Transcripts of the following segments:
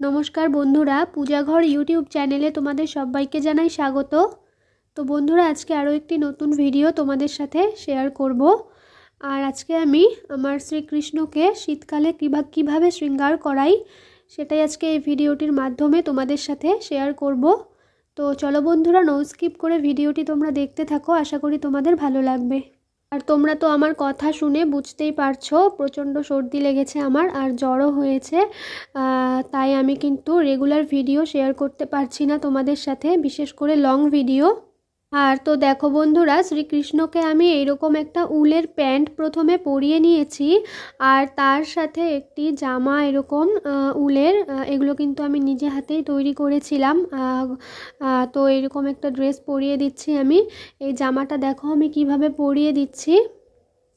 নমস্কার বন্ধুরা, পূজাঘর ইউটিউব চ্যানেলে তোমাদের সবাইকে জানাই স্বাগত। তো বন্ধুরা, আজকে আরও একটি নতুন ভিডিও তোমাদের সাথে শেয়ার করব। আর আজকে আমি আমার শ্রীকৃষ্ণকে শীতকালে কীভাবে কীভাবে শৃঙ্গার করাই, সেটাই আজকে এই ভিডিওটির মাধ্যমে তোমাদের সাথে শেয়ার করব। তো চলো বন্ধুরা নো স্কিপ করে ভিডিওটি তোমরা দেখতে থাকো, আশা করি তোমাদের ভালো লাগবে। আর তোমরা তো আমার কথা শুনে বুঝতেই পারছ, প্রচণ্ড সর্দি লেগেছে আমার আর জ্বরও হয়েছে। তাই আমি কিন্তু রেগুলার ভিডিও শেয়ার করতে পারছি না তোমাদের সাথে, বিশেষ করে লং ভিডিও আর তো দেখো বন্ধুরা, শ্রীকৃষ্ণকে আমি এইরকম একটা উলের প্যান্ট প্রথমে পরিয়ে নিয়েছি আর তার সাথে একটি জামা এরকম উলের এগুলো কিন্তু আমি নিজে হাতেই তৈরি করেছিলাম। তো এরকম একটা ড্রেস পরিয়ে দিচ্ছি আমি। এই জামাটা দেখো আমি কীভাবে পরিয়ে দিচ্ছি।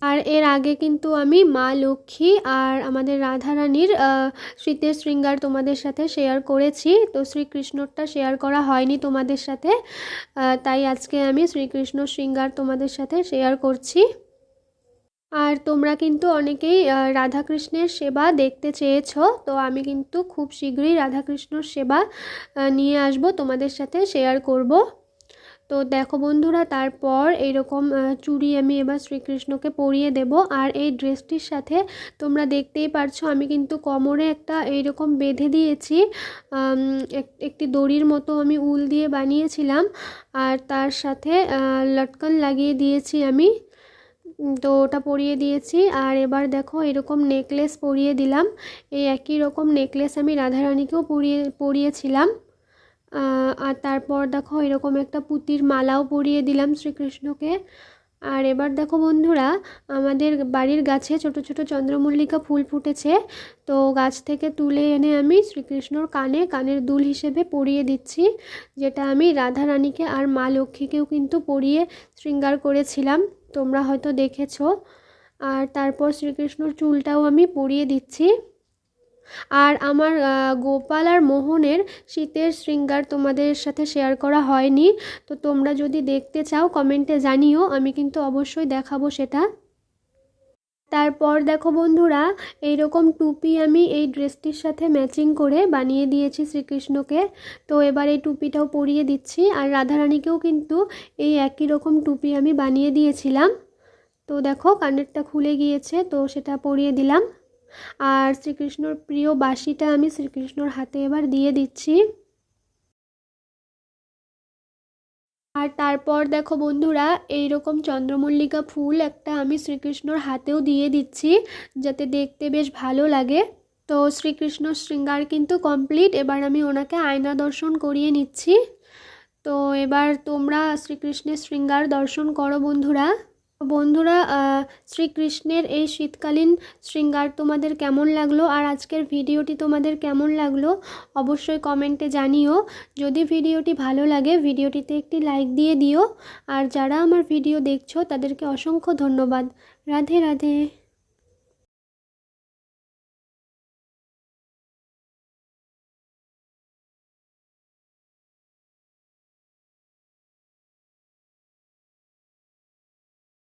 আর এর আগে কিন্তু আমি মা লক্ষ্মী আর আমাদের রাধারানীর শীতের শৃঙ্গার তোমাদের সাথে শেয়ার করেছি। তো শ্রীকৃষ্ণরটা শেয়ার করা হয়নি তোমাদের সাথে তাই আজকে আমি শ্রীকৃষ্ণ শৃঙ্গার তোমাদের সাথে শেয়ার করছি। আর তোমরা কিন্তু অনেকেই রাধাকৃষ্ণের সেবা দেখতে চেয়েছ, তো আমি কিন্তু খুব শীঘ্রই রাধাকৃষ্ণর সেবা নিয়ে আসব, তোমাদের সাথে শেয়ার করব। তো দেখো বন্ধুরা, তারপর এইরকম চুড়ি আমি এবার শ্রীকৃষ্ণকে পরিয়ে দেব। আর এই ড্রেসটির সাথে তোমরা দেখতেই পারছ, আমি কিন্তু কোমরে একটা এইরকম বেঁধে দিয়েছি। একটি দড়ির মতো আমি উল দিয়ে বানিয়েছিলাম। আর তার সাথে লটকন লাগিয়ে দিয়েছি আমি। তো ওটা পরিয়ে দিয়েছি। আর এবার দেখো, এরকম নেকলেস পরিয়ে দিলাম। এই একই রকম নেকলেস আমি রাধারানীকেও পরিয়ে, পরিয়েছিলাম। আর তারপর দেখো এরকম একটা পুতির মালাও পরিয়ে দিলাম শ্রীকৃষ্ণকে। আর এবার দেখো বন্ধুরা, আমাদের বাড়ির গাছে ছোট ছোট চন্দ্রমল্লিকা ফুল ফুটেছে। তো গাছ থেকে তুলে এনে আমি শ্রীকৃষ্ণর কানে কানের দুল হিসেবে পরিয়ে দিচ্ছি, যেটা আমি রাধা রানীকে আর মা লক্ষ্মীকেও কিন্তু পরিয়ে শৃঙ্গার করেছিলাম, তোমরা হয়তো দেখেছ। আর তারপর শ্রীকৃষ্ণর চুলটাও আমি পরিয়ে দিচ্ছি। আর আমার গোপাল আর মোহনের শীতের শৃঙ্গার তোমাদের সাথে শেয়ার করা হয়নি। তো তোমরা যদি দেখতে চাও কমেন্টে জানিও, আমি কিন্তু অবশ্যই দেখাবো সেটা। তারপর দেখো বন্ধুরা, এইরকম টুপি আমি এই ড্রেসটির সাথে ম্যাচিং করে বানিয়ে দিয়েছি শ্রীকৃষ্ণকে। তো এবার এই টুপিটাও পরিয়ে দিচ্ছি, আর রাধারানীকেও কিন্তু এই একই রকম টুপি আমি বানিয়ে দিয়েছিলাম। তো দেখো, কানেরটা খুলে গিয়েছে, তো সেটা পরিয়ে দিলাম। আর শ্রীকৃষ্ণর প্রিয় বাঁশিটা আমি শ্রীকৃষ্ণর হাতে এবার দিয়ে দিচ্ছি। আর তারপর দেখো বন্ধুরা এই রকম চন্দ্রমল্লিকা ফুল একটা আমি শ্রীকৃষ্ণর হাতেও দিয়ে দিচ্ছি, যাতে দেখতে বেশ ভালো লাগে। তো শ্রীকৃষ্ণ শৃঙ্গার কিন্তু কমপ্লিট, এবার আমি ওনাকে আয়না দর্শন করিয়ে নিচ্ছি। তো এবার তোমরা শ্রীকৃষ্ণের শৃঙ্গার দর্শন করো বন্ধুরা। বন্ধুরা শ্রীকৃষ্ণের এই শীতকালীন শৃঙ্গার তোমাদের কেমন লাগল আর আজকের ভিডিওটি তোমাদের কেমন লাগল অবশ্যই কমেন্টে জানিও। যদি ভিডিওটি ভালো লাগে, ভিডিওটিতে একটি লাইক দিয়ে দিও। আর যারা আমার ভিডিও দেখছ, তাদেরকে অসংখ্য ধন্যবাদ। রাধে রাধে।